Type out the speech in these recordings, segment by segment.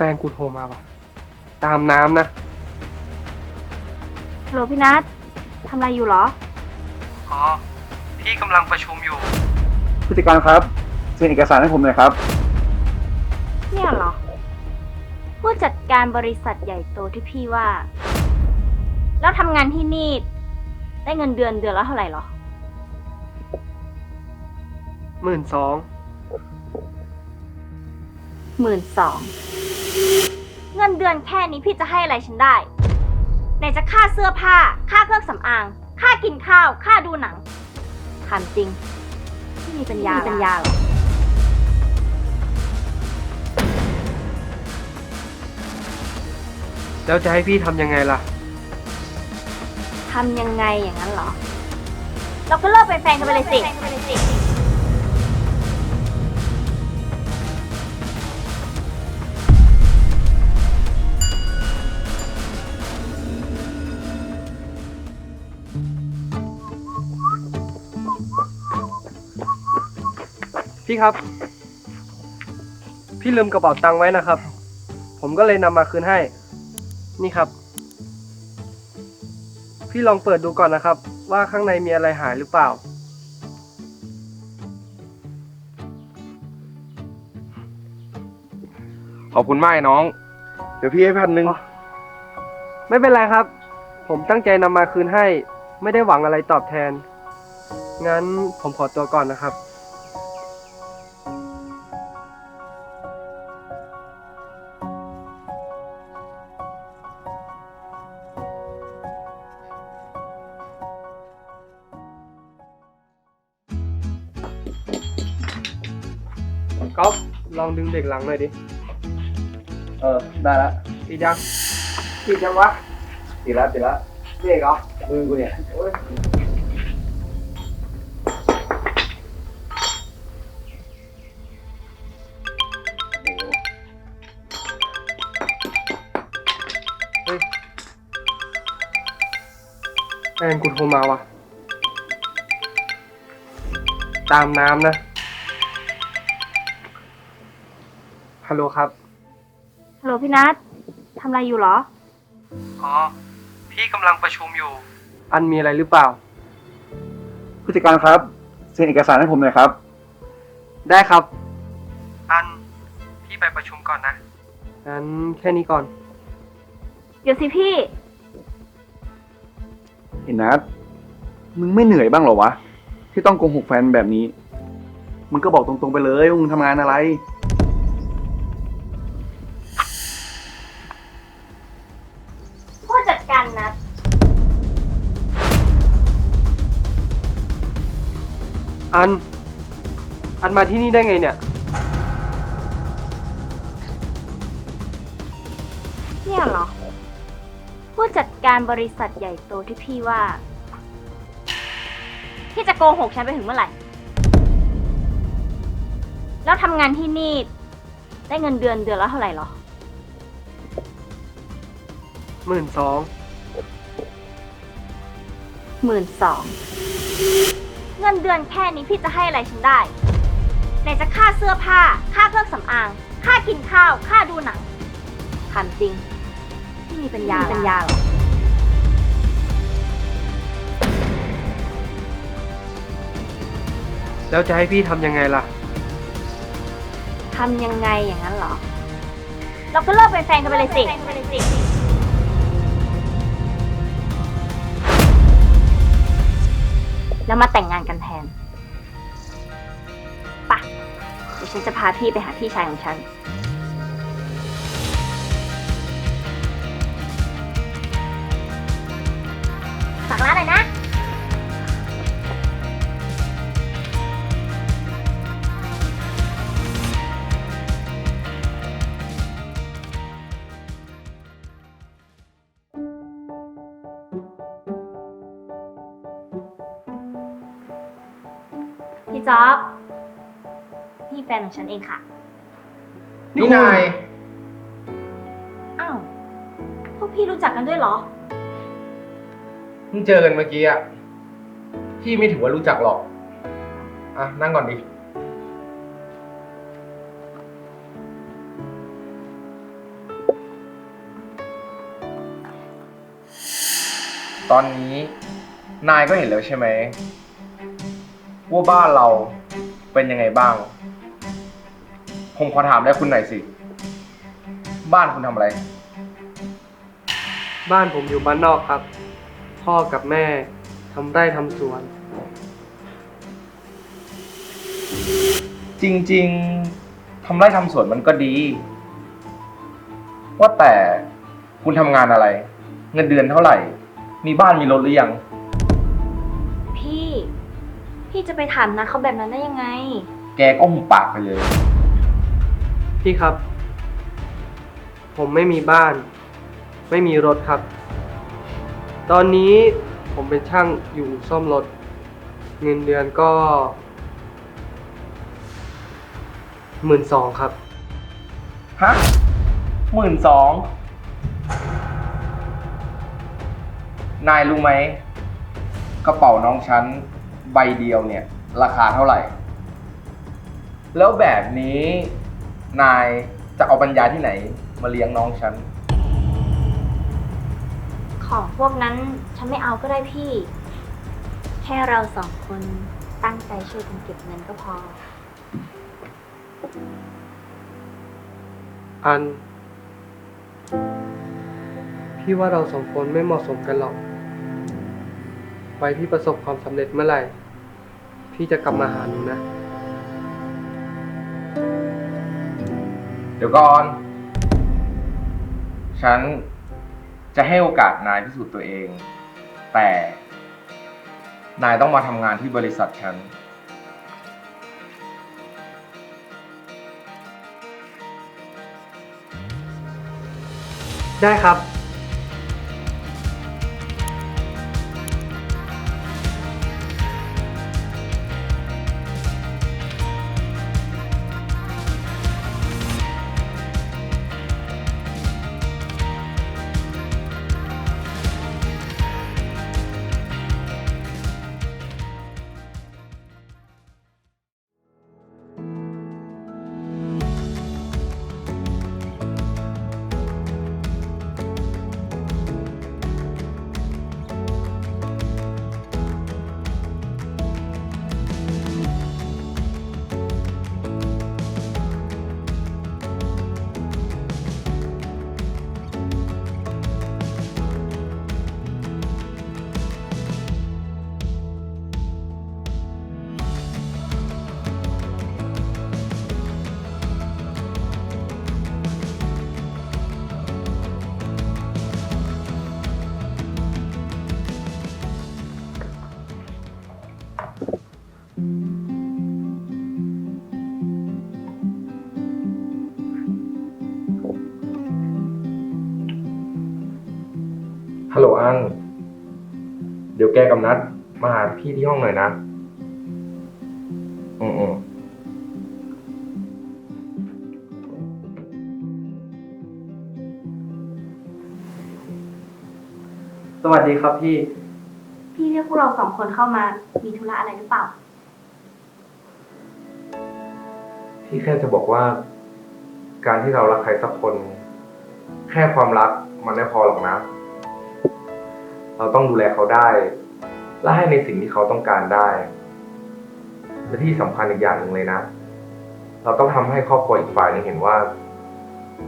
ฟนกูโทรมาว่ะ ตามน้ำนะ ฮัลโหลพี่นัททำอะไรอยู่เหรอ อ๋อ พี่กำลังประชุมอยู่ ผู้จัดการครับเซ็นเอกสารให้ผมหน่อยครับ เนี่ยเหรอ ผู้จัดการบริษัทใหญ่โตที่พี่ว่า แล้วทำงานที่นี่ ได้เงินเดือนเดือนละเท่าไหร่เหรอ หมื่นสอง หมื่นสองเงินเดือนแค่นี้พี่จะให้อะไรฉันได้ไหนจะค่าเสื้อผ้า ค่าเครื่องสำอาง ค่ากินข้าว ค่าดูหนังถามจริงพี่มีปัญญามีปัญญาเหรอแล้วจะให้พี่ทำยังไงล่ะ ทำยังไงอย่างนั้นเหรอ เราก็เลิกเป็นแฟนกันไปเลยสิ พี่ครับ พี่ลืมกระเป๋าตังค์ไว้นะครับ ผมก็เลยนำมาคืนให้ นี่ครับ พี่ลองเปิดดูก่อนนะครับ ว่าข้างในมีอะไรหายหรือเปล่า ขอบคุณมากน้อง เดี๋ยวพี่ให้พันหนึ่งไม่เป็นไรครับ ผมตั้งใจนำมาคืนให้ ไม่ได้หวังอะไรตอบแทน งั้นผมขอตัวก่อนนะครับ ก๊อฟลองดึงเด็กหลังหน่อยดิเออ ได้ละอีดังอีดังวะติดละติดละเด็กเหรอมือกูเนี่ยเฮ้ยแฟนกูโทรมาว่ะ ตามน้ำนะ ฮัลโหลครับ ฮัลโหลพี่นัททำอะไรอยู่เหรอ อ๋อ พี่กำลังประชุมอยู่ อันมีอะไรหรือเปล่า ผู้จัดการครับเซ็นเอกสารให้ผมหน่อยครับ ได้ครับอัน พี่ไปประชุมก่อนนะ งั้นแค่นี้ก่อน เดี๋ยวสิพี่ เห็นนัดมึงไม่เหนื่อยบ้างเหรอวะ ที่ต้องโกหกแฟนแบบนี้ มึงก็บอกตรงๆไปเลยว่ามึงทำงานอะไร อัน อันมาที่นี่ได้ไงเนี่ย เนี่ยเหรอ ผู้จัดการบริษัทใหญ่โตที่พี่ว่าที่จะโกหกฉันไปถึงเมื่อไหร่ แล้วทำงานที่นี่ ได้เงินเดือนเดือนละเท่าไหร่เหรอ หมื่นสอง หมื่นสอง เงินเดือนแค่นี้พี่จะให้อะไรฉันได้ไหนจะค่าเสื้อผ้า ค่าเครื่องสำอาง ค่ากินข้าว ค่าดูหนังถามจริงพี่มีปัญญาปัญญาเหรอแล้วจะให้พี่ทำยังไงล่ะ ทำยังไงอย่างนั้นเหรอ เราก็เลิกเป็นแฟนกันไปเลยสิ แล้วมาแต่งงานกันแทนปะเดี๋ยวฉันจะพาพี่ไปหาพี่ชายของฉัน ฝากร้านเลยนะ จ๊อบนี่แฟนของฉันเองค่ะ นี่นายอ้าว พวกพี่รู้จักกันด้วยเหรอ เพิ่งเจอกันเมื่อกี้อะ พี่ไม่ถือว่ารู้จักหรอก อะ นั่งก่อนดิ ตอนนี้ นายก็เห็นแล้วใช่ไหม ว่าบ้านเราเป็นยังไงบ้าง ผมขอถามได้คุณหน่อยสิ บ้านคุณทำอะไร บ้านผมอยู่บ้านนอกครับ พ่อกับแม่ทำไร่ทำสวน จริง ๆทำไร่ทำสวนมันก็ดี ว่าแต่คุณทำงานอะไร เงินเดือนเท่าไหร่ มีบ้านมีรถหรือยังพี่ พี่จะไปถามนะเขาแบบนั้นได้ยังไง แกก็หุบปากไปเลย พี่ครับ ผมไม่มีบ้าน ไม่มีรถครับ ตอนนี้ผมเป็นช่างอยู่อู่ซ่อมรถ เงินเดือนก็หมื่นสองครับ ฮะหมื่นสอง นายรู้ไหม กระเป๋าน้องฉัน ใบเดียวเนี่ย ราคาเท่าไหร่ แล้วแบบนี้นายจะเอาปัญญาที่ไหนมาเลี้ยงน้องฉัน ของพวกนั้นฉันไม่เอาก็ได้พี่ แค่เราสองคนตั้งใจช่วยกันเก็บเงินก็พอ อัน พี่ว่าเราสองคนไม่เหมาะสมกันหรอก ไว้พี่ประสบความสำเร็จเมื่อไหร่ พี่จะกลับมาหาหนูนะ เดี๋ยวก่อน ฉันจะให้โอกาสนายพิสูจน์ตัวเอง แต่นายต้องมาทำงานที่บริษัทฉัน ได้ครับ ฮัลโหลอันเดี๋ยวแกกับนัดมาหาพี่ที่ห้องหน่อยนะ อืมอืมสวัสดีครับพี่ พี่เรียกพวกเราสองคนเข้ามา มีธุระอะไรหรือเปล่า พี่แค่จะบอกว่า การที่เรารักใครสักคน แค่ความรักมันไม่พอหรอกนะ เราต้องดูแลเขาได้ และให้ในสิ่งที่เขาต้องการได้ และที่สำคัญอีกอย่างหนึ่งเลยนะ เราต้องทำให้ครอบครัวอีกฝ่ายนึงเห็นว่า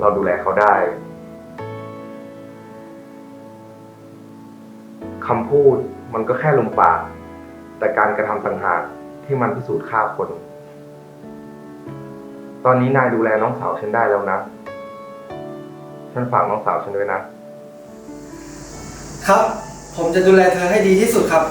เราดูแลเขาได้คำพูดมันก็แค่ลมปาก แต่การกระทำต่างหากที่มันพิสูจน์ค่าคน ตอนนี้นายดูแลน้องสาวฉันได้แล้วนะ ฉันฝากน้องสาวฉันด้วยนะ ครับ ผมจะดูแลเธอให้ดีที่สุดครับ